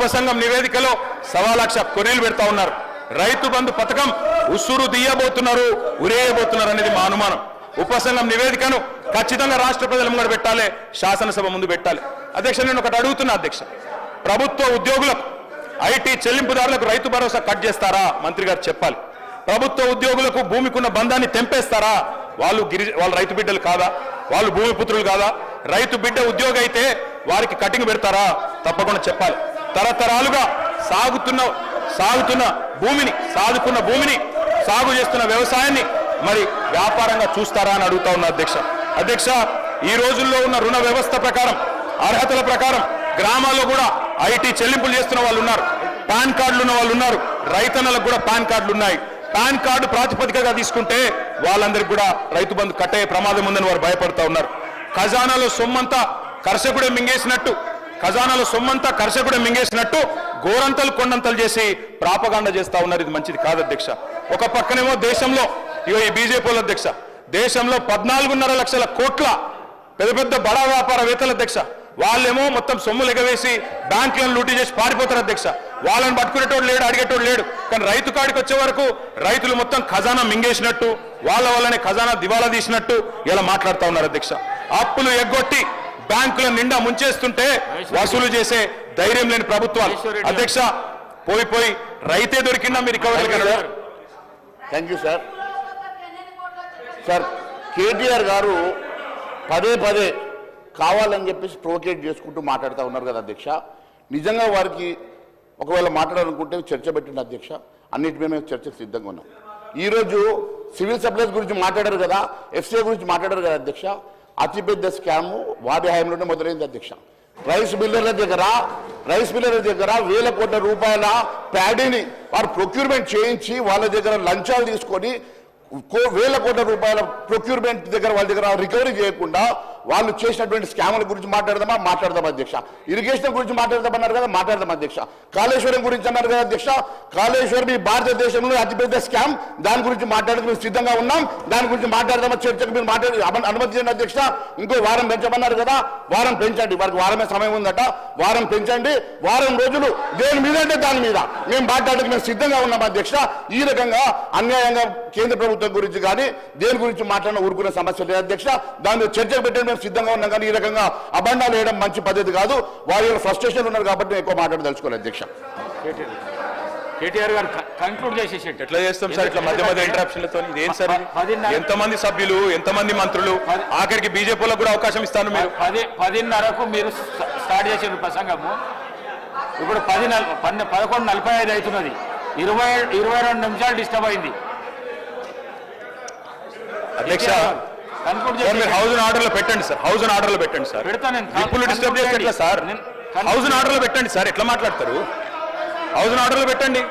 ఉపసంఘం నివేదికలో సవా లక్ష కొనేలు పెడతా ఉన్నారు. రైతు బంధు పథకం ఉసురు తీయబోతున్నారు ఉరేయబోతున్నారు అనేది మా అనుమానం. ఉపసంఘం నివేదికను ఖచ్చితంగా రాష్ట్ర ప్రజల ముంగడ పెట్టాలి శాసనసభ ముందు పెట్టాలి. అధ్యక్ష నేను ఒకటి అడుగుతున్నా అధ్యక్ష. ప్రభుత్వ ఉద్యోగులకు ఐటీ చెల్లింపుదారులకు రైతు భరోసా కట్ చేస్తారా? మంత్రి గారు చెప్పాలి. ప్రభుత్వ ఉద్యోగులకు భూమికున్న బంధాన్ని తెంపేస్తారా? వాళ్ళు గిరి వాళ్ళు రైతు బిడ్డలు కాదా? వాళ్ళు భూమి పుత్రులు కాదా? రైతు బిడ్డ ఉద్యోగి అయితే వారికి కటింగ్ పెడతారా? తప్పకుండా చెప్పాలి. తరతరాలుగా సాగుతున్న సాగుతున్న భూమిని సాగుతున్న భూమిని సాగు చేస్తున్న వ్యవసాయాన్ని మరి వ్యాపారంగా చూస్తారా అని అడుగుతా ఉన్న అధ్యక్ష. అధ్యక్ష ఈ రోజుల్లో ఉన్న రుణ వ్యవస్థ ప్రకారం అర్హతల ప్రకారం గ్రామాల్లో కూడా ఐటీ చెల్లింపులు చేస్తున్న వాళ్ళు ఉన్నారు. పాన్ కార్డులు ఉన్న వాళ్ళు ఉన్నారు. రైతన్నలకు కూడా పాన్ కార్డులు ఉన్నాయి. పాన్ కార్డు ప్రాతిపదికగా తీసుకుంటే వాళ్ళందరికీ కూడా రైతు బంధు కట్టే ప్రమాదం ఉందని వారు భయపడుతూ ఉన్నారు. ఖజానాలో సొమ్మంతా కర్షకుడే మింగేసినట్టు ఖజానాల సొమ్మంతా కర్షకుడే మింగేసినట్టు గోరంతలు కొండంతలు చేసి ప్రాపగాండ చేస్తా ఉన్నారు. ఇది మంచిది కాదు అధ్యక్ష. ఒక పక్కనేమో దేశంలో ఇగో ఈ బీజేపీ అధ్యక్ష దేశంలో పద్నాలుగున్నర లక్షల కోట్ల పెద్ద పెద్ద బడా వ్యాపారవేత్తల అధ్యక్ష. వాళ్ళేమో మొత్తం సొమ్ములు ఎగవేసి బ్యాంకులను లూటీ చేసి పారిపోతారు అధ్యక్ష. వాళ్ళని పట్టుకునేటోడు లేడు అడిగేటోడు లేడు. కానీ రైతు కాడికి వచ్చే వరకు రైతులు మొత్తం ఖజానా మింగేసినట్టు వాళ్ళ వల్లనే ఖజానా దివాలా తీసినట్టు ఇలా మాట్లాడుతూ ఉన్నారు అధ్యక్ష. అప్పులు ఎగ్గొట్టి బ్యాంకుల నిండా ముంచేస్తుంటే వసూలు చేసే ధైర్యం లేని ప్రభుత్వాలు. అధ్యక్ష పోయి పోయి రైతే దొరికిందా మీరు recovery thank you sir sir KTR గారు పదే పదే కావాలని చెప్పేసి ప్రొవోకేట్ చేసుకుంటూ మాట్లాడుతూ ఉన్నారు కదా అధ్యక్ష. నిజంగా వారికి ఒకవేళ మాట్లాడాలనుకుంటే చర్చ పెట్టండి అధ్యక్ష. అన్నిటి మేము చర్చకు సిద్ధంగా ఉన్నాం. ఈరోజు సివిల్ సప్లైస్ గురించి మాట్లాడారు కదా ఎఫ్సీఐ గురించి మాట్లాడారు కదా అధ్యక్ష. అతిపెద్ద స్కాము వారి హయాంలోనే మొదలైంది అధ్యక్ష. రైస్ మిల్లర్ల దగ్గర రైస్ మిల్లర్ల దగ్గర వేల కోట్ల రూపాయల ప్యాడీని వారు ప్రొక్యూర్మెంట్ చేయించి వాళ్ళ దగ్గర లంచాలు తీసుకొని కో వేల కోట్ల రూపాయల ప్రొక్యూర్మెంట్ దగ్గర వాళ్ళ దగ్గర రికవరీ చేయకుండా వాళ్ళు చేసినటువంటి స్కాముల గురించి మాట్లాడదామా? మాట్లాడదాం అధ్యక్ష. ఇరిగేషన్ గురించి మాట్లాడదామన్నారు కదా? మాట్లాడదాం అధ్యక్ష. కాళేశ్వరం గురించి అన్నారు కదా అధ్యక్ష? కాళేశ్వరం ఈ భారతదేశంలో అతిపెద్ద స్కామ్. దాని గురించి మాట్లాడడానికి మేము సిద్ధంగా ఉన్నాం. దాని గురించి మాట్లాడదామా చర్చకు మీరు మాట్లాడి అనుమతి చేయండి అధ్యక్ష. ఇంకో వారం పెంచమన్నారు కదా? వారం పెంచండి. వారికి వారమే సమయం ఉందట. వారం పెంచండి. వారం రోజులు దేని మీద అంటే దాని మీద. మేము మాట్లాడడానికి మేము సిద్ధంగా ఉన్నాం అధ్యక్ష. ఈ రకంగా అన్యాయంగా కేంద్ర ప్రభుత్వం గురించి కానీ దేని గురించి మాట్లాడిన ఊరుకునే సమస్య లేదు అధ్యక్ష. దాని మీద చర్చకు మేము సిద్ధంగా ఉన్నాం కానీ ఈ రకంగా అబండాలు వేయడం మంచి పద్ధతి కాదు. వారి ఫ్రస్ట్రేషన్ ఉన్నారు కాబట్టి నేను ఎక్కువ మాట్లాడదలుచుకోవాలి అధ్యక్ష. కేటీఆర్ గారు. కంక్లూడ్ చేసేసేట ఎట్లా చేస్తాం సార్? ఇట్లా మధ్య మధ్య ఇంటరాప్షన్లతో ఇదేం సార్ ఎంతమంది సభ్యులు ఎంతమంది మంత్రులు? ఆఖరికి బీజేపీలకు కూడా అవకాశం ఇస్తాను మీరు. పది పదిన్నరకు మీరు స్ట- స్టార్ట్ చేసిన ప్రసంగము. ఇప్పుడు పది పన్నె పదకొండు నలభై ఐదు అవుతున్నది. ఇరవై ఇరవై రెండు నిమిషాలు డిస్టర్బ్ అయింది. అధ్యక్ష సార్ మీరు హౌస్ ఆర్డర్లో పెట్టండి సార్. హౌస్ ఆర్డర్లో పెట్టండి సార్. పెడతా నేను. ఇప్పుడు డిస్టర్బ్ చేస్తే ఎట్లా సార్. నేను- హౌస్ ఆర్డర్లో పెట్టండి సార్. ఎట్లా మాట్లాడతారు? హౌస్ ఆర్డర్లో పెట్టండి.